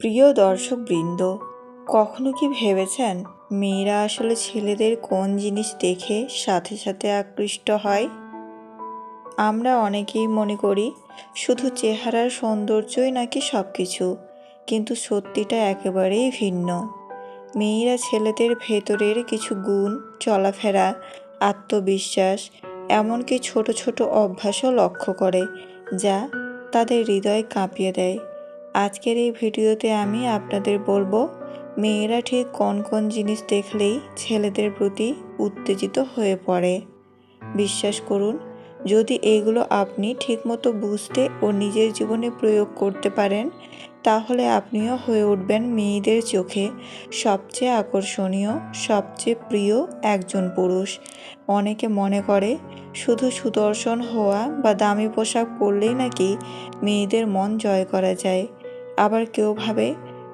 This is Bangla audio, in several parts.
প্রিয় দর্শকবৃন্দ, কখনো কি ভেবেছেন মেয়েরা আসলে ছেলেদের কোন জিনিস দেখে সাথে সাথে আকৃষ্ট হয়? আমরা অনেকেই মনে করি শুধু চেহারার সৌন্দর্যই নাকি সব কিছু কিন্তু সত্যিটা একেবারেই ভিন্ন। মেয়েরা ছেলেদের ভেতরের কিছু গুণ, চলাফেরা, আত্মবিশ্বাস, এমনকি ছোট ছোট অভ্যাসও লক্ষ্য করে, যা তাদের হৃদয় কাঁপিয়ে দেয়। আজকের এই ভিডিওতে আমি আপনাদের বলব, মেয়েরা ঠিক কোন কোন জিনিস দেখলেই ছেলেদের প্রতি উত্তেজিত হয়ে পড়ে। বিশ্বাস করুন, যদি এগুলো আপনি ঠিকমতো বুঝতে ও নিজের জীবনে প্রয়োগ করতে পারেন, তাহলে আপনিও হয়ে উঠবেন মেয়েদের চোখে সবচেয়ে আকর্ষণীয়, সবচেয়ে প্রিয় একজন পুরুষ। অনেকে মনে করে, শুধু সুদর্শন হওয়া বা দামি পোশাক পরলেই নাকি মেয়েদের মন জয় করা যায়। আবার কেউ ভাবে,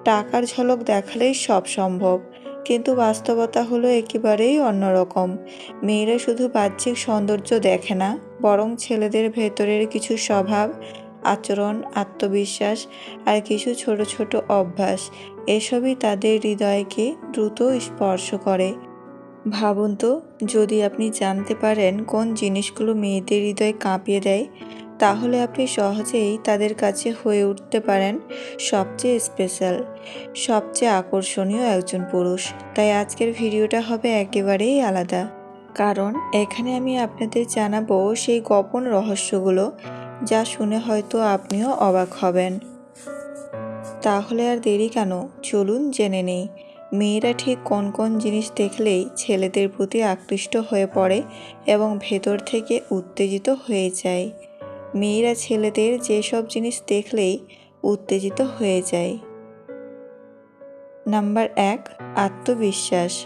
টাকার ঝলক দেখালেই সব সম্ভব। কিন্তু বাস্তবতা হলো একেবারেই অন্যরকম। মেয়েরা শুধু বাহ্যিক সৌন্দর্য দেখে না, বরং ছেলেদের ভেতরের কিছু স্বভাব, আচরণ, আত্মবিশ্বাস আর কিছু ছোট ছোট অভ্যাস, এসবই তাদের হৃদয়কে দ্রুত স্পর্শ করে। ভাবুন তো, যদি আপনি জানতে পারেন কোন জিনিসগুলো মেয়েদের হৃদয় কাঁপিয়ে দেয় তাহলে আপনি সহজেই তাদের কাছে হয়ে উঠতে পারেন সবচেয়ে স্পেশাল সবচেয়ে আকর্ষণীয় একজন পুরুষ। তাই আজকের ভিডিওটা হবে একেবারেই আলাদা। কারণ এখানে আমি আপনাদের জানাব সেই গোপন রহস্যগুলো, যা শুনে হয়তো আপনিও অবাক হবেন। তাহলে আর দেরি কেন? চলুন জেনে নেই। মেয়েরা ঠিক কোন কোন জিনিস দেখলেই ছেলেদের প্রতি আকৃষ্ট হয়ে পড়ে এবং ভেতর থেকে উত্তেজিত হয়ে যায়। মেয়েরা ছেলেদের যেসব জিনিস দেখলেই উত্তেজিত হয়ে যায়। নাম্বার এক, আত্মবিশ্বাস।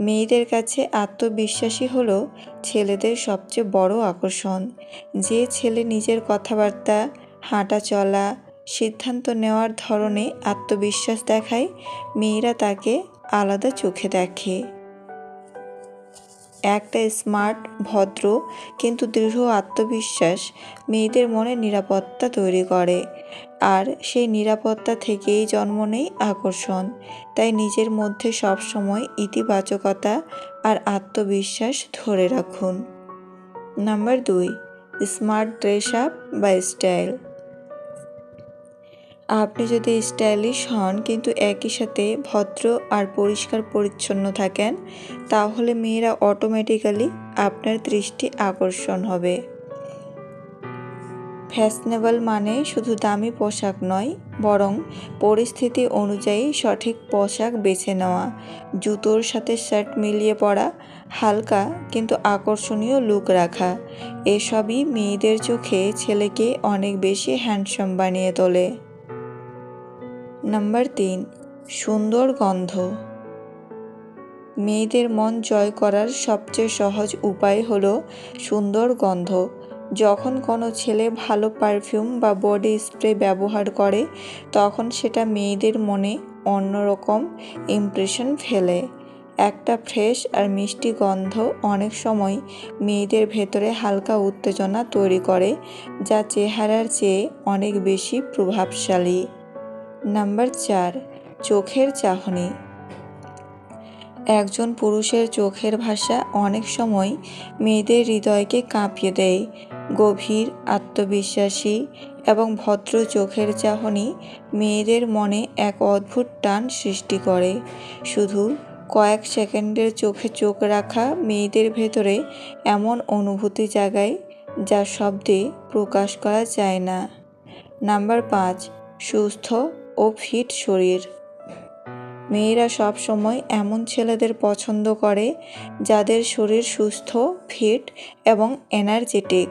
মেয়েদের কাছে আত্মবিশ্বাসী হলো ছেলেদের সবচেয়ে বড় আকর্ষণ। যে ছেলে নিজের কথাবার্তা, হাঁটা চলা, সিদ্ধান্ত নেওয়ার ধরনে আত্মবিশ্বাস দেখায়, মেয়েরা তাকে আলাদা চোখে দেখে। একটা স্মার্ট, ভদ্র, কিন্তু দৃঢ় আত্মবিশ্বাস মেয়েদের মনে নিরাপত্তা তৈরি করে। আর সেই নিরাপত্তা থেকেই জন্ম নেয় আকর্ষণ। তাই নিজের মধ্যে সবসময় ইতিবাচকতা আর আত্মবিশ্বাস ধরে রাখুন। নাম্বার দুই, স্মার্ট ড্রেস আপ বা স্টাইল। আপনি যদি স্টাইলিশ হন কিন্তু একই সাথে ভদ্র আর পরিষ্কার পরিচ্ছন্ন থাকেন, তাহলে মেয়েরা অটোমেটিক্যালি আপনার দৃষ্টি আকর্ষণ হবে। ফ্যাশনেবল মানে শুধু দামি পোশাক নয়, বরং পরিস্থিতি অনুযায়ী সঠিক পোশাক বেছে নেওয়া, জুতোর সাথে শার্ট মিলিয়ে পরা, হালকা কিন্তু আকর্ষণীয় লুক রাখা। এসবই মেয়েদের চোখে ছেলেকে অনেক বেশি হ্যান্ডসাম বানিয়ে তোলে। নাম্বার তিন, সুন্দর গন্ধ। মেয়েদের মন জয় করার সবচেয়ে সহজ উপায় হলো সুন্দর গন্ধ। যখন কোনো ছেলে ভালো পারফিউম বা বডি স্প্রে ব্যবহার করে, তখন সেটা মেয়েদের মনে অন্যরকম ইমপ্রেশন ফেলে। একটা ফ্রেশ আর মিষ্টি গন্ধ অনেক সময় মেয়েদের ভেতরে হালকা উত্তেজনা তৈরি করে, যা চেহারার চেয়ে অনেক বেশি প্রভাবশালী। নাম্বার চার, চোখের চাহনি। একজন পুরুষের চোখের ভাষা অনেক সময় মেয়েদের হৃদয়কে কাঁপিয়ে দেয়। গভীর আত্মবিশ্বাসী এবং ভদ্র চোখের চাহনি মেয়েদের মনে এক অদ্ভুত টান সৃষ্টি করে। শুধু কয়েক সেকেন্ডের চোখে চোখ রাখা মেয়েদের ভেতরে এমন অনুভূতি জাগায় যা শব্দে প্রকাশ করা যায় না। নাম্বার পাঁচ, সুস্থ ও ফিট শরীর। মেয়েরা সব সময় এমন ছেলেদের পছন্দ করে যাদের শরীর সুস্থ, ফিট এবং এনার্জেটিক।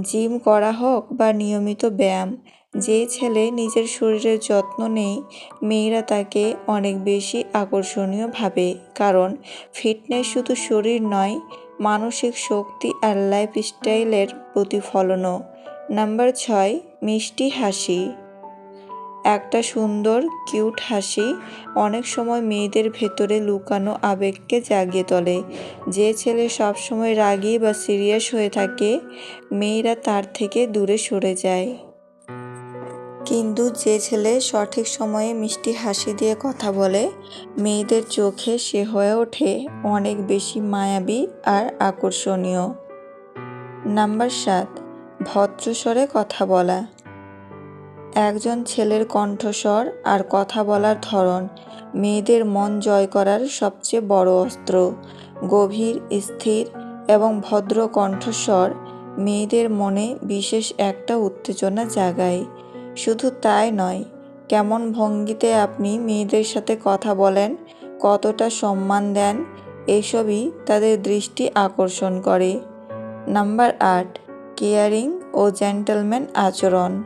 জিম করা হোক বা নিয়মিত ব্যায়াম, যে ছেলে নিজের শরীরের যত্ন নেই, মেয়েরা তাকে অনেক বেশি আকর্ষণীয় ভাবে, কারণ ফিটনেস শুধু শরীর নয়, মানসিক শক্তি আর লাইফস্টাইলের প্রতিফলনও। নাম্বার ছয়, মিষ্টি হাসি। একটা সুন্দর, কিউট হাসি অনেক সময় মেয়েদের ভেতরে লুকানো আবেগকে জাগিয়ে তোলে। যে ছেলে সবসময় রাগী বা সিরিয়াস হয়ে থাকে, মেয়েরা তার থেকে দূরে সরে যায়। কিন্তু যে ছেলে সঠিক সময়ে মিষ্টি হাসি দিয়ে কথা বলে, মেয়েদের চোখে সে হয়ে ওঠে অনেক বেশি মায়াবী আর আকর্ষণীয়। নাম্বার সাত, ভদ্রস্বরে কথা বলা। একজন ছেলের কণ্ঠস্বর আর কথা বলার ধরন, মেয়েদের মন জয় করার সবচেয়ে বড় অস্ত্র। গভীর, স্থির এবং ভদ্র কণ্ঠস্বর মেয়েদের মনে বিশেষ একটা উত্তেজনা জাগায়। শুধু তাই নয়, কেমন ভঙ্গিতে আপনি মেয়েদের সাথে কথা বলেন, কতটা সম্মান দেন, এসবই তাদের দৃষ্টি আকর্ষণ করে। নাম্বার আট, কেয়ারিং ও জেন্টলম্যান আচরণ।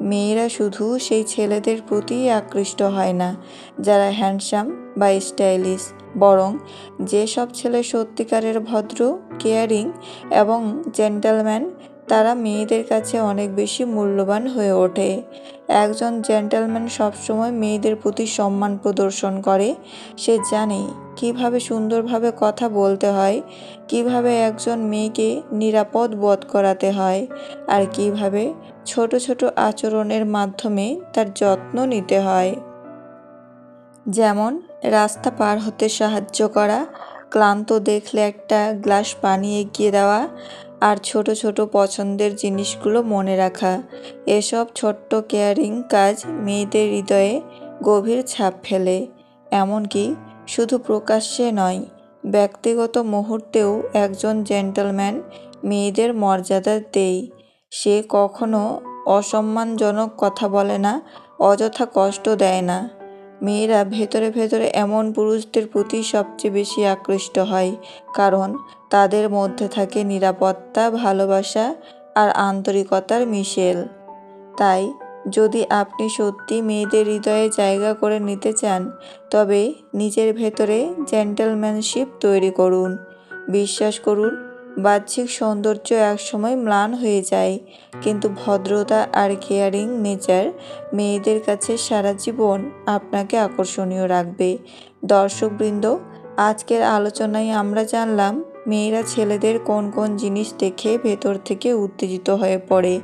মেয়েরা শুধু সেই ছেলেদের প্রতি আকৃষ্ট হয় না। যারা হ্যান্ডসাম বা স্টাইলিশ, বরং যেসব ছেলে সত্যিকারের ভদ্র, কেয়ারিং এবং জেন্টালম্যান, তারা মেয়েদের কাছে অনেক বেশি মূল্যবান হয়ে ওঠে। একজন জেন্টলম্যান সবসময় মেয়েদের প্রতি সম্মান প্রদর্শন করে। সে জানে কীভাবে সুন্দরভাবে কথা বলতে হয়, কীভাবে একজন মেয়েকে নিরাপদ বোধ করাতে হয় আর কীভাবে ছোট ছোট আচরণের মাধ্যমে তার যত্ন নিতে হয়। যেমন, রাস্তা পার হতে সাহায্য করা, ক্লান্ত দেখলে একটা গ্লাস পানি এগিয়ে দেওয়া আর ছোট ছোট পছন্দের জিনিসগুলো মনে রাখা। এসব ছোট্ট কেয়ারিং কাজ মেয়েদের হৃদয়ে গভীর ছাপ ফেলে। এমনকি শুধু প্রকাশ্যে নয়, ব্যক্তিগত মুহূর্তেও একজন জেন্টলম্যান মেয়েদের মর্যাদা দেয়। সে কখনো অসম্মানজনক কথা বলে না, অযথা কষ্ট দেয় না। মেয়েরা ভেতরে ভেতরে এমন পুরুষদের প্রতি সবচেয়ে বেশি আকৃষ্ট হয়, কারণ তাদের মধ্যে থাকে নিরাপত্তা, ভালোবাসা আর আন্তরিকতার মিশেল। তাই, যদি আপনি সত্যি মেয়েদের হৃদয়ে জায়গা করে নিতে চান, তবে নিজের ভেতরে জেন্টেলম্যানশিপ তৈরি করুন। বিশ্বাস করুন বাহ্যিক সৌন্দর্য একসময় ম্লান হয়ে যায়, কিন্তু ভদ্রতা আর কেয়ারিং নেচার মেয়েদের কাছে সারা জীবন আপনাকে আকর্ষণীয় রাখবে। দর্শকবৃন্দ, আজকের আলোচনায় আমরা জানলাম, মেয়েরা ছেলেদের কোন কোন জিনিস দেখে ভেতর থেকে উত্তেজিত হয়ে পড়ে।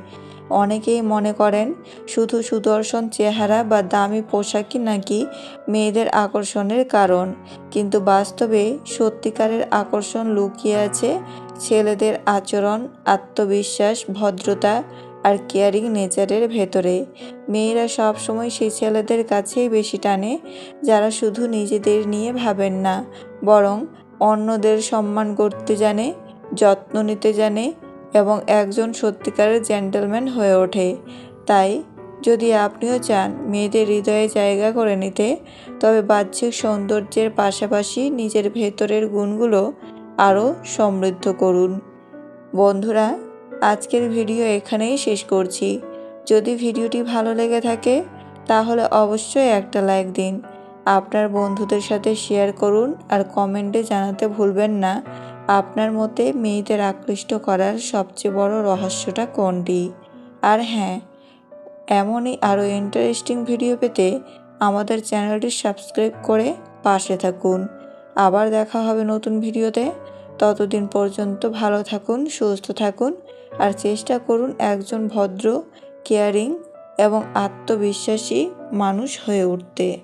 অনেকেই মনে করেন, শুধু সুদর্শন চেহারা বা দামি পোশাকই নাকি মেয়েদের আকর্ষণের কারণ। কিন্তু বাস্তবে সত্যিকারের আকর্ষণ লুকিয়ে আছে ছেলেদের আচরণ, আত্মবিশ্বাস, ভদ্রতা আর কেয়ারিং নেচারের ভেতরে। মেয়েরা সবসময় সেই ছেলেদের কাছেই বেশি টানে, যারা শুধু নিজেদের নিয়ে ভাবেন না, বরং অন্যদের সম্মান করতে জানে, যত্ন নিতে জানে এবং একজন সত্যিকারের জেন্টেলম্যান হয়ে ওঠে। তাই, যদি আপনিও চান মেয়েদের হৃদয়ে জায়গা করে নিতে, তবে বাহ্যিক সৌন্দর্যের পাশাপাশি নিজের ভেতরের গুণগুলো আরও সমৃদ্ধ করুন। বন্ধুরা, আজকের ভিডিও এখানেই শেষ করছি। যদি ভিডিওটি ভালো লেগে থাকে, তাহলে অবশ্যই একটা লাইক দিন। আপনার বন্ধুদের সাথে শেয়ার করুন আর কমেন্টে জানাতে ভুলবেন না। আপনার মতে মেয়েদের আকৃষ্ট করার সবচেয়ে বড় রহস্যটা কোনটি? আর হ্যাঁ এমনই আরও ইন্টারেস্টিং ভিডিও পেতে আমাদের চ্যানেলটি সাবস্ক্রাইব করে পাশে থাকুন। আবার দেখা হবে নতুন ভিডিওতে ততদিন পর্যন্ত ভালো থাকুন, সুস্থ থাকুন, আর চেষ্টা করুন একজন ভদ্র কেয়ারিং এবং আত্মবিশ্বাসী মানুষ হয়ে উঠতে।